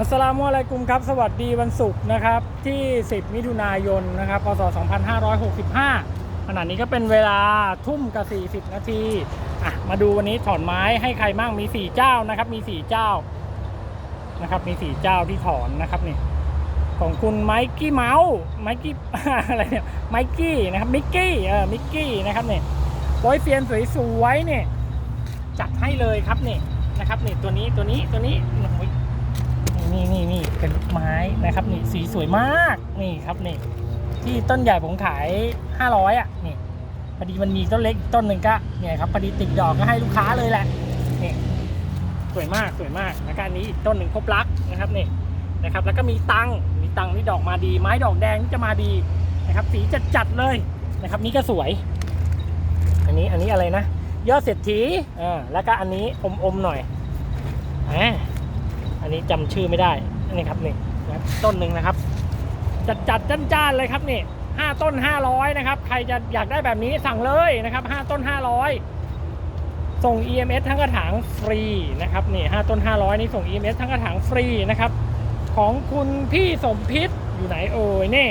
อัสสลามุอะลัยกุมครับ สวัสดีวันศุกร์นะครับ ที่ 10 มิถุนายนนะครับพศ 2565 ขณะนี้ก็เป็นเวลาทุ่มกับ 40 นาทีอะมาดูวันนี้ถอนไม้ให้ใครบ้างมี 4 เจ้านะครับ มี 4 เจ้านะครับ มี 4 เจ้าที่ถอนนะครับนี่ของคุณไมกี้เมาส์ไมกี้อะไรเนี่ยไมกี้นะครับมิกกี้เออมิกกี้นะครับนี่ยโปรยเซียนสวยๆเนี่ยจัดให้เลยครับนี่นะครับนี่ตัวนี้ตัวนี้ตัวนี้โอ้ย นี่นี่นี่เป็นลูกไม้นะครับนี่สีสวยมากนี่ครับนี่ ที่ต้นใหญ่ผมขาย 500อะนี่พอดีมันมีต้นเล็กต้นหนึ่งก็เนี่ยครับพอดีติดดอกก็ให้ลูกค้าเลยแหละนี่สวยมากสวยมากแล้วก็อันนี้อีกต้นหนึ่งครบลักนะครับนี่นะครับ แล้วก็มีตังมีตังที่ดอกมาดี ไม้ดอกแดงที่จะมาดีนะครับ สีจัดจัดเลยนะครับ นี่ก็สวย อันนี้อันนี้อะไรนะยอดเศรษฐีอ่าแล้วก็อันนี้อมอมๆหน่อยอ่า อันนี้จำชื่อไม่ได้นี่ครับนี่นะต้นหนึ่งนะครับ จัดจัดจ้านจ้านๆเลยครับนี่ห้าต้นห้าร้อยนะครับ ใครจะอยากได้แบบนี้สั่งเลยนะครับห้าต้นห้าร้อยส่ง EMS ทั้งกระถางฟรีนะครับนี่ห้าต้นห้าร้อยนี่ส่ง EMS ทั้งกระถางฟรีนะครับ ของคุณพี่สมพิษอยู่ไหนเอ่ยนี่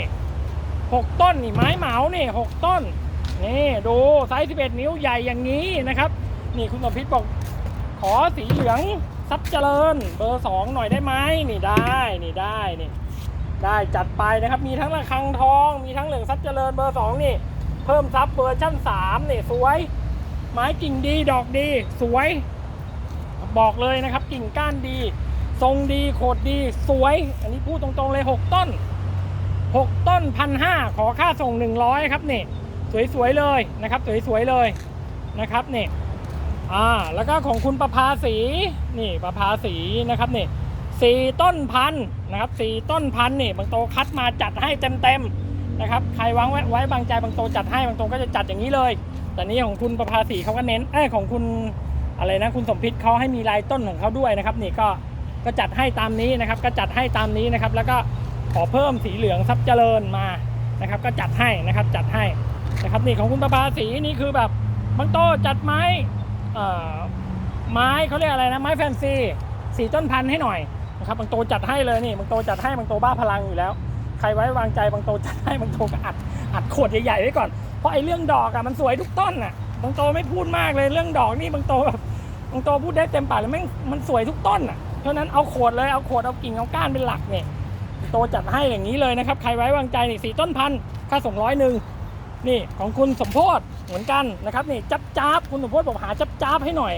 หกต้นนี่ไม้เหมาเนี่หกต้นนี่ดูไซส์11นิ้วใหญ่อย่างนี้นะครับ นี่คุณสมพิษบอก ขอสีเหลืองซับเจริญ เบอร์สองหน่อยได้ไหมนี่ได้นี่ได้นี่ได้จัดไปนะครับ มีทั้งระฆังทอง มีทั้งเหลืองซับเจริญเบอร์สองนี่ เพิ่มซับเวอร์ชั่นสามนี่สวย ไม้กิ่งดีดอกดี สวย บอกเลยนะครับกิ่งก้านดี ทรงดีโคดดีสวย อันนี้พูดตรงๆเลย 6 ต้น 6 ต้นพันห้าขอค่าส่ง 100 ครับนี่ สวยๆเลยนะครับ สวยๆเลยนะครับนี่ อ่าแล้วก็ของคุณประภาสีนี่ประภาสีนะครับนี่สี่ต้นพันนะครับสี่ต้นพันนี่บางโตคัดมาจัดให้เต็มเต็มนะครับใครวางไว้ไว้บางใจบางโตจัดให้บางโตก็จะจัดอย่างนี้เลย แต่นี่ของคุณประภาสีเขาก็เน้นเอ้ของคุณอะไรนะคุณสมพิษเขาให้มีลายต้นของเขาด้วยนะครับ นี่ก็ก็จัดให้ตามนี้นะครับ ก็จัดให้ตามนี้นะครับ แล้วก็ขอเพิ่มสีเหลืองซับเจริญมานะครับ ก็จัดให้นะครับจัดให้นะครับนี่ของคุณประภาสีนี่คือแบบบางโตจัดไม้ ไม้เขาเรียกอะไรนะ ไม้แฟนซีสีต้นพันธุ์ให้หน่อยนะครับบางโตจัดให้เลยนี่บางโตจัดให้บางโตบ้าพลังอยู่แล้ว ใครไว้วางใจบางโตจัดให้บางโตก็อัดอัดขวดใหญ่ๆไว้ก่อนเพราะไอ้เรื่องดอกอะมันสวยทุกต้นอะบางโตไม่พูดมากเลยเรื่องดอกนี่บางโตแบบบางโตพูดได้เต็มปากเลยแม่งมันสวยทุกต้นอะเพราะนั้นเอาขวดเลยเอาขวดเอากิ่งเอาก้านเป็นหลักเนี่ยโตจัดให้อย่างนี้เลยนะครับ ใครไว้วางใจนี่สีต้นพันธุ์ค่าส่งร้อยหนึ่ง นี่ของคุณสมโพศเหมือนกันนะครับนี่จับจ้าบคุณสมโพศบอกหาจับจ้าบให้หน่อย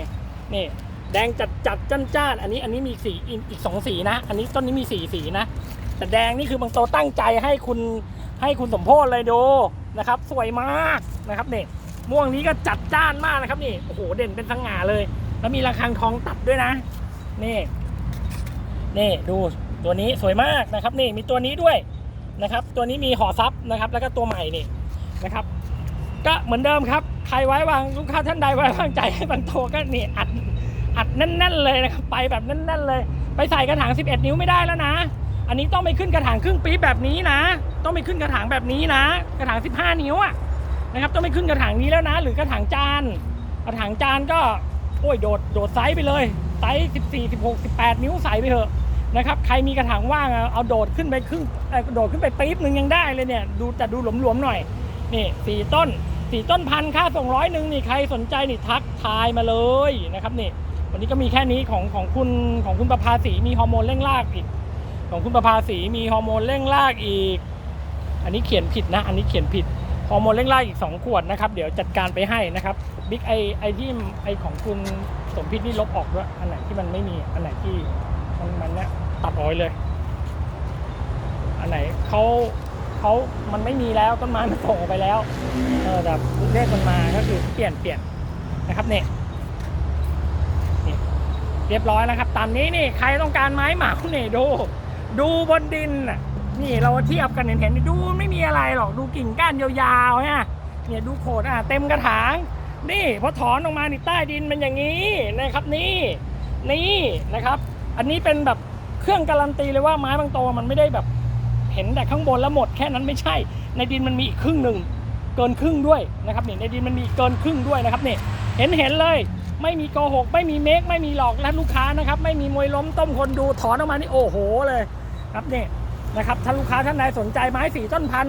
นี่แดงจัดจัดจ้านจ้านอันนี้อันนี้มีสีอีกสองสีนะ อันนี้ต้นนี้มีสีสีนะ แต่แดงนี่คือบางโตตั้งใจให้คุณให้คุณสมโพศเลยดูนะครับ สวยมากนะครับนี่ม่วงนี้ก็จัดจ้านมากนะครับนี่โอ้โหเด่นเป็นสง่าเลย แล้วมีระฆังทองตัดด้วยนะนี่นี่ดูตัวนี้สวยมากนะครับ นี่มีตัวนี้ด้วยนะครับ ตัวนี้มีห่อซับนะครับ แล้วก็ตัวใหม่นี่ นะครับ ก็เหมือนเดิมครับ ใครไว้วางลูกค้าท่านใดไว้วางใจให้บางโทก็นี่อัดอัดแน่นๆเลยนะครับไปแบบแน่นๆเลย ไปใส่กระถาง 11 นิ้วไม่ได้แล้วนะ อันนี้ต้องไปขึ้นกระถางครึ่งปี๊บแบบนี้นะ ต้องไปขึ้นกระถางแบบนี้นะ กระถาง 15 นิ้วอะนะครับต้องไปขึ้นกระถางนี้แล้วนะ หรือกระถางจานกระถางจานก็โอ้ยโดดโดดไซส์ไปเลยไซส์14 16 18 นิ้วใส่ไปเถอะนะครับใครมีกระถางว่างเอาโดดขึ้นไปครึ่งโดดขึ้นไปปี๊บหนึ่งยังได้เลยเนี่ยดูแต่ดูหลวมๆหน่อย นี่สี่ต้นสี่ต้นพันค่าส่งร้อยหนึ่งนี่ใครสนใจนี่ทักทายมาเลยนะครับนี่วันนี้ก็มีแค่นี้ของของคุณของคุณประภาสีมีฮอร์โมนเร่งรากอีก ของคุณประภาสีมีฮอร์โมนเร่งรากอีก อันนี้เขียนผิดนะ อันนี้เขียนผิดฮอร์โมนเร่งรากอีก 2 ขวดนะครับ เดี๋ยวจัดการไปให้นะครับบิ๊กไอไอที่ไอของคุณสมพิษนี่ลบออกด้วยอันไหนที่มันไม่มีอันไหนที่มันมันเนี่ยตัดออกเลย อันไหนเขา เขามันไม่มีแล้วต้นไม้มันส่งออกไปแล้วเออแบบเลขมันมาก็คือเปลี่ยนเปลี่ยนนะครับเนี่ยเรียบร้อยแล้วครับตามนี้นี่ใครต้องการไม้หมาเนี่ยดู ดูบนดินน่ะนี่เราเทียบกันเห็นเห็นดูไม่มีอะไรหรอกดูกิ่งก้านยาวๆเนี่ยเนี่ยดูโขดอะเต็มกระถาง นี่พอถอนออกมานี่ใต้ดินมันอย่างนี้นะครับนี่นี่นะครับ อันนี้เป็นแบบเครื่องการันตีเลยว่าไม้บางโตวมันไม่ได้แบบ เห็นแต่ข้างบนแล้วหมดแค่นั้นไม่ใช่ ในดินมันมีอีกครึ่งหนึ่งเกินครึ่งด้วยนะครับนี่ในดินมันมีเกินครึ่งด้วยนะครับนี่เห็นเห็นเลยไม่มีโกหก ไม่มีเมคไม่มีหลอกท่านลูกค้านะครับ ไม่มีมวยล้มต้มคนดูถอนออกมานี่โอ้โหเลยครับนี่นะครับท่านลูกค้าท่านใดสนใจไม้สี่ต้นพัน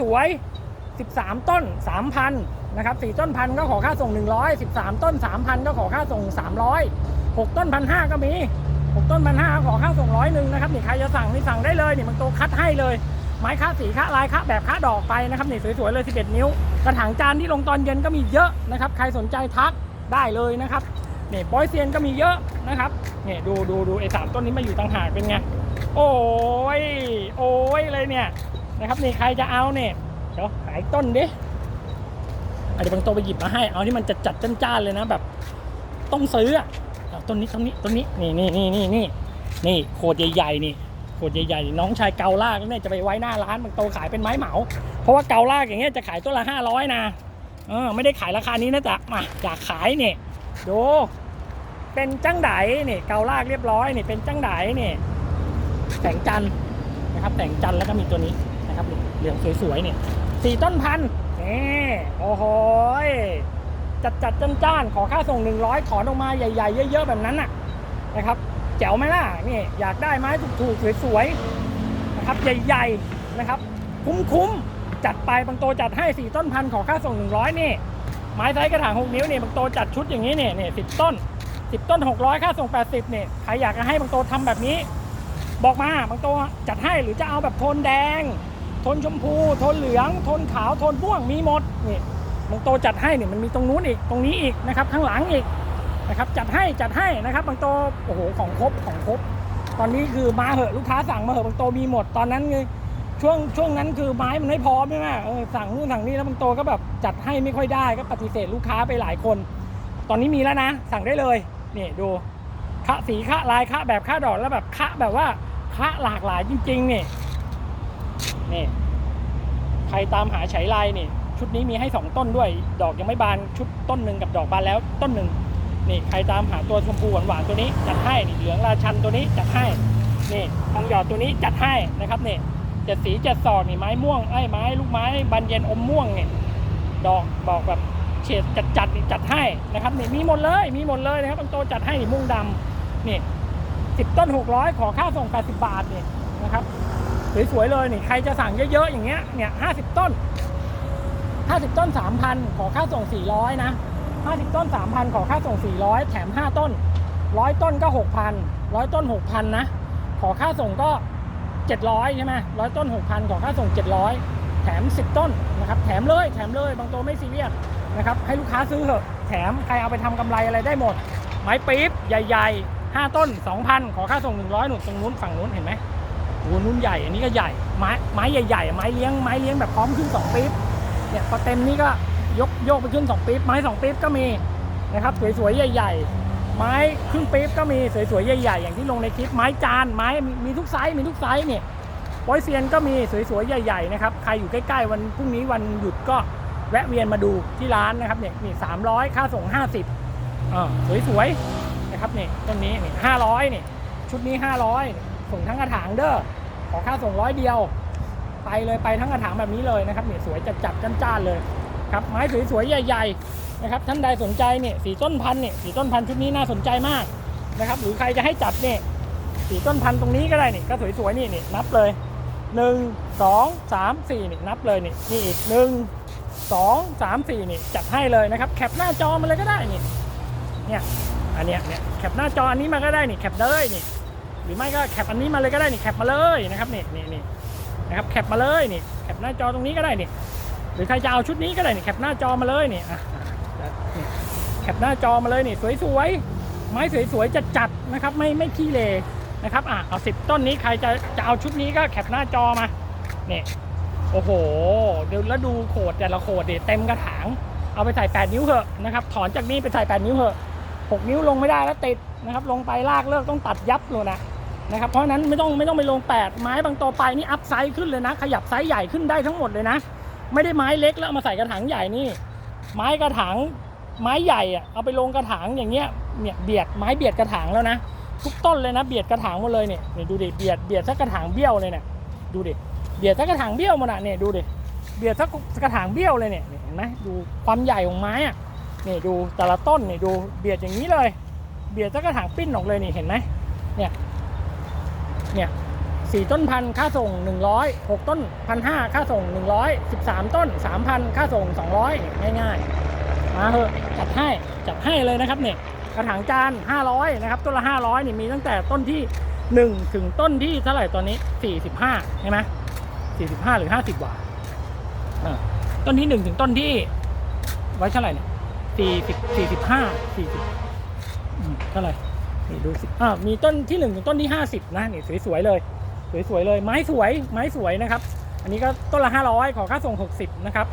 สวยๆ13 ต้น 3,000นะครับสี่ต้นพันก็ขอค่าส่ง 100 13 ต้น 3,000 ก็ขอค่าส่ง 300 6 ต้นพันห้าก็มี 6ต้นพันห้าขอค่าส่งร้อยหนึ่งนะครับนี่ใครจะสั่งนี่สั่งได้เลยนี่มันโตคัดให้เลย ไม้ค่าสีค่าลายค่าแบบค่าดอกไปนะครับนี่สวยๆเลย 11 นิ้ว กระถางจานที่ลงตอนเย็นก็มีเยอะนะครับใครสนใจทักได้เลยนะครับนี่บอยเซียนก็มีเยอะนะครับนี่ดูดูดูไอ้สามต้นนี้มาอยู่ต่างหากเป็นไงโอ้ยโอ้ยเลยเนี่ยนะครับนี่ใครจะเอาเนี่ยเดี๋ยวหายต้นดิอะเดี๋ยวบางโตไปหยิบมาให้ เอาที่มันจัดจัดจ้านๆเลยนะแบบ ต้องซื้ออะ ต้นนี้ต้นนี้ต้นนี้นี่นี่นี่นี่นี่นี่โคตรใหญ่ๆนี่โคตรใหญ่ๆน้องชายเกาลากเนี่ยจะไปไว้หน้าร้านบางโตขายเป็นไม้เหมา เพราะว่าเกาลากอย่างเงี้ยจะขายต้นละห้าร้อยนะเออไม่ได้ขายราคานี้นะจ๊ะมาอยากขายเนี่ยดูเป็นจังไดนี่เกาลากเรียบร้อยนี่เป็นจังไดนี่แสงจันนะครับแสงจันแล้วก็มีตัวนี้นะครับเหลืองสวยๆเนี่ยสี่ต้นพันนี่โอ้โห จัดจัดจ้านจ้านๆขอค่าส่ง 100 ถอนออกมาใหญ่ ๆ เยอะ ๆ แบบนั้นน่ะนะครับแจ๋วไหมล่ะนี่อยากได้ไม้ถูกๆสวยๆนะครับใหญ่ๆนะครับ คุ้มๆจัดไปบางโตจัดให้ 4 ต้นพันขอค่าส่ง 100 นี่ ไม้ไซส์กระถาง 6 นิ้วนี่บางโตจัดชุดอย่างนี้นี่นี่10ต้น 10 ต้น 600 ค่าส่ง 80นี่ใครอยากจะให้บางโตทำแบบนี้ บอกมาบางโตจัดให้หรือจะเอาแบบโทนแดง โทนชมพู โทนเหลือง โทนขาว โทนม่วงมีหมดนี่ บางโตจัดให้เนี่ยมันมีตรงนู้นอีกตรงนี้อีกนะครับ ข้างหลังอีกนะครับจัดให้จัดให้นะครับบางโตโอ้โหของครบของครบ ตอนนี้คือมาเหอะลูกค้าสั่งมาเหอะบางโตมีหมดตอนนั้นไงช่วงช่วงนั้นคือไม้มันไม่พร้อมใช่ไหมเออสั่งนู่นสั่งนี่แล้วบางโตก็แบบจัดให้ไม่ค่อยได้ก็ปฏิเสธลูกค้าไปหลายคน ตอนนี้มีแล้วนะ สั่งได้เลยนี่ดูคะสีคะลายคะแบบคะดอกแล้วแบบคะแบบว่าคะหลากหลายจริงๆนี่นี่ใครตามหาไฉลายนี่ ชุดนี้มีให้สองต้นด้วย ดอกยังไม่บานชุดต้นหนึ่งกับดอกบานแล้วต้นหนึ่งนี่ใครตามหาตัวชมพูหวานๆตัวนี้จัดให้นี่เหลืองราชันตัวนี้จัดให้นี่ทองหยอดตัวนี้จัดให้นะครับนี่เจ็ดสีเจ็ดศอกนี่ไม้ม่วงไอ้ไม้ลูกไม้บานเย็นอมม่วงเนี่ยดอกบอกแบบเฉดจัดจัดนี่จัดให้นะครับนี่มีหมดเลยมีหมดเลยนะครับบางโตจัดให้นี่ม่วงดำนี่สิบต้นหกร้อยขอค่าส่งแปดสิบบาทนี่นะครับสวยๆเลยนี่ใครจะสั่งเยอะๆอย่างเงี้ยเนี่ยห้าสิบต้น ห้าสิบต้นสามพันขอค่าส่งสี่ร้อยนะห้าสิบต้นสามพันขอค่าส่งสี่ร้อยแถมห้าต้นร้อยต้นก็หกพันร้อยต้นหกพันะ ขอค่าส่งก็ 700 ใช่ไหมร้อยต้น 6,000 ขอค่าส่ง 700 แถม 10 ต้นนะครับ แถมเลย แถมเลย บางตัวไม่ซีเรียสนะครับ ให้ลูกค้าซื้อเถอะ แถมใครเอาไปทำกำไรอะไรได้หมด ไม้ปี๊บใหญ่ๆ 5 ต้น 2,000 ขอค่าส่ง 100 หนุนตรงนู้นฝั่งนู้นเห็นไหมโอ้โหนู้นใหญ่ อันนี้ก็ใหญ่ ไม้ไม้ใหญ่ๆ ไม้เลี้ยง ไม้เลี้ยงแบบพร้อมขึ้น2ปี๊บ เนี่ยพอเต็มนี่ก็ยกโยกไปขึ้น 2ปี๊บไม้ 2ปี๊บก็มีนะครับสวยๆใหญ่ๆ ไม้ครึ่งปี๊บก็มีสวยๆใหญ่ๆ อย่างที่ลงในคลิปไม้จานไม้มีทุกไซส์มีทุกไซส์เนี่ยบอยเซียนก็มีสวยๆใหญ่ๆนะครับใครอยู่ใกล้ๆวันพรุ่งนี้วันหยุดก็แวะเวียนมาดูที่ร้านนะครับเนี่ยนี่สามร้อยค่าส่งห้าสิบอ่าสวยๆนะครับนี่ต้นนี้นี่ห้าร้อยนี่ชุดนี้ห้าร้อยส่งทั้งกระถางเด้อขอค่าส่งร้อยเดียว ไปเลยไปทั้งกระถางแบบนี้เลยนะครับเนี่ยสวยจัดๆจ้านๆเลยครับไม้สวยๆใหญ่ ๆนะครับ ท่านใดสนใจเนี่ยสีต้นพันธุ์เนี่ยสีต้นพันธุ์ชุดนี้น่าสนใจมากนะครับ หรือใครจะให้จัดเนี่ยสีต้นพันธุ์ตรงนี้ก็ได้นี่ก็สวยๆนี่นี่นับเลยหนึ่งสองสามสี่นี่นับเลยนี่นี่อีกหนึ่งสองสามสี่นี่จัดให้เลยนะครับ แคปหน้าจอมาเลยก็ได้นี่เนี่ยอันเนี้ยเนี่ยแคปหน้าจออันนี้มาก็ได้นี่แคปเลยนี่หรือไม่ก็แคปอันนี้มาเลยก็ได้นี่แคปมาเลยนะครับนี่นี่นี่ นะครับแคปมาเลยนี่แคปหน้าจอตรงนี้ก็ได้นี่หรือใครจะเอาชุดนี้ก็ได้นี่แคปหน้าจอมาเลยนี่อะแคปหน้าจอมาเลยนี่สวยๆไม้สวยๆจัดนะครับไม่ไม่ขี้เลนะครับอะเอาสิบต้นนี้ใครจะจะเอาชุดนี้ก็แคปหน้าจอมาเนี่ยโอ้โหเดี๋ยวแล้วดูโขดแต่ละโขดเด็เต็มกระถางเอาไปใส่ 8 นิ้วเถอะนะครับถอนจากนี้ไปใส่ 8 นิ้วเถอะ 6 นิ้วลงไม่ได้แล้วติดนะครับลงไปลากเลิกต้องตัดยับเลยนะ นะครับเพราะนั้นไม่ต้องไม่ต้องไปลง 8 ไม้บางตัวไปนี่อัพไซส์ขึ้นเลยนะ ขยับไซส์ใหญ่ขึ้นได้ทั้งหมดเลยนะ ไม่ได้ไม้เล็กแล้วเอามาใส่กระถางใหญ่นี่ ไม้กระถางไม้ใหญ่อะเอาไปลงกระถางอย่างเงี้ยเนี่ยเบียดไม้เบียดกระถางแล้วนะ ทุกต้นเลยนะ เบียดกระถางหมดเลยเนี่ยเนี่ยดูดิเบียดเบียดสักกระถางเบี้ยวเลยเนี่ยดูดิเบียดสักกระถางเบี้ยวมันอะเนี่ยดูดิเบียดสักกระถางเบี้ยวเลยเนี่ยเห็นไหมดูความใหญ่ของไม้อะนี่ยดูแต่ละต้นเนี่ยดูเบียดอย่างนี้เลย เบียดจะกระถางปิ้นออกเลยนี่เห็นไหมเนี่ย เนี่ยสี่ต้นพันค่าส่ง 100 6 ต้นพันห้าค่าส่ง 100 13 ต้น 3,000 ค่าส่ง 200 ง่ายๆมาเถอะจัดให้จัดให้เลยนะครับเนี่ยกระถางจาน 500 นะครับ ต้นละ 500นี่มีตั้งแต่ต้นที่ 1 ถึงต้นที่เท่าไหร่ตอนนี้ 45 ใช่ไหม45 หรือ 50บาทอ่าต้นที่ 1 ถึงต้นที่ ไว้เท่าไหร่เนี่ย40 45 40เท่าไหร่ นี่ดูสิอ่ามีต้นที่1ถึงต้นที่ 50 นะนี่สวยๆเลย สวยๆเลย ไม้สวย ไม้สวยนะครับ อันนี้ก็ต้นละ 500 ขอค่าส่ง 60 นะครับ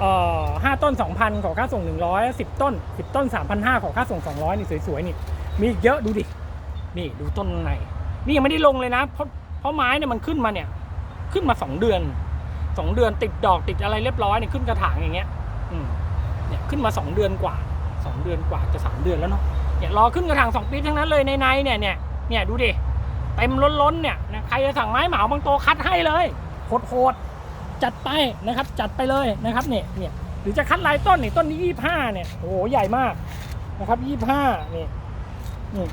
เอ่อห้าต้น 2,000 ขอค่าส่ง 100 10 ต้น 10 ต้น 3,500 ขอค่าส่ง 200 นี่สวยๆนี่ มีเยอะดูดิ นี่ดูต้นในนี่ยังไม่ได้ลงเลยนะ เพราะเพราะไม้เนี่ยมันขึ้นมาเนี่ย ขึ้นมา 2 เดือน 2 เดือนติดดอกติดอะไรเรียบร้อยเนี่ยขึ้นกระถางอย่างเงี้ย อืม เนี่ยขึ้นมา 2 เดือนกว่า 2 เดือนกว่าจะ 3 เดือนแล้วเนาะเนี่ยรอขึ้นกระถาง2ปีทั้งนั้นเลยในในเนี่ยเนี่ยเนี่ยดูดิเต็มล้นๆเนี่ยนะใครจะสั่งไม้เหมาบางโตคัดให้เลยโหดๆจัดไปนะครับจัดไปเลยนะครับเนี่ยเนี่ยหรือจะคัดลายต้นนี่ต้นนี้ยี่ห้าเนี่ยโอ้โหใหญ่มากนะครับยี่ห้านี่นี่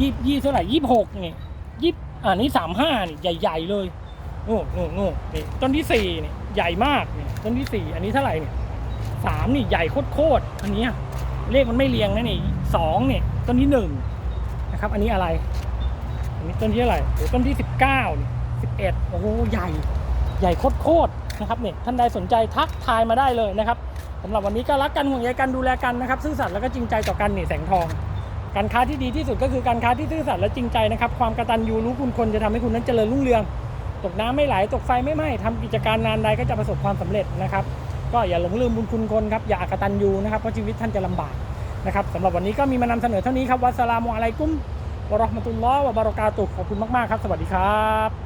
ยี่ยี่เท่าไหร่ยี่หกนี่ยี่อ่านี่สามห้านี่ใหญ่ ๆ เลยโอ้โหโน่นี่ต้นที่สี่นี่ใหญ่มากนี่ต้นที่สี่อันนี้เท่าไหร่เนี่ย สามนี่ใหญ่โคตรๆอันนี้เลขมันไม่เรียงนะนี่สองเนี่ยต้นที่หนึ่งนะครับอันนี้อะไรอันนี้ต้นที่เท่าไรโอ้ต้นที่สิบเก้านี่สิบเอ็ดโอ้โหใหญ่ใหญ่โคตรๆนะครับเนี่ยท่านใดสนใจทักทายมาได้เลยนะครับสำหรับวันนี้ก็รักกันห่วงใยกันดูแลกันนะครับซื่อสัตย์แล้วก็จริงใจต่อกันนี่แสงทอง การค้าที่ดีที่สุดก็คือการค้าที่ซื่อสัตย์และจริงใจนะครับความกระตัญญูรู้คุณคนจะทำให้คุณนั้นเจริญรุ่งเรือง ตกน้ำไม่ไหลตกไฟไม่ไหม้ทำกิจการงานใดก็จะประสบความสำเร็จนะครับ ก็อย่าหลงลืมบุญคุณคนครับอย่าอากตันยูนะครับเพราะชีวิตท่านจะลำบากนะครับสำหรับวันนี้ก็มีมานำเสนอเท่านี้ครับวัสลามุอะลัยกุมวะราะห์มะตุลลอฮ์วะบารอกาตุขอบคุณมากๆครับ สวัสดีครับ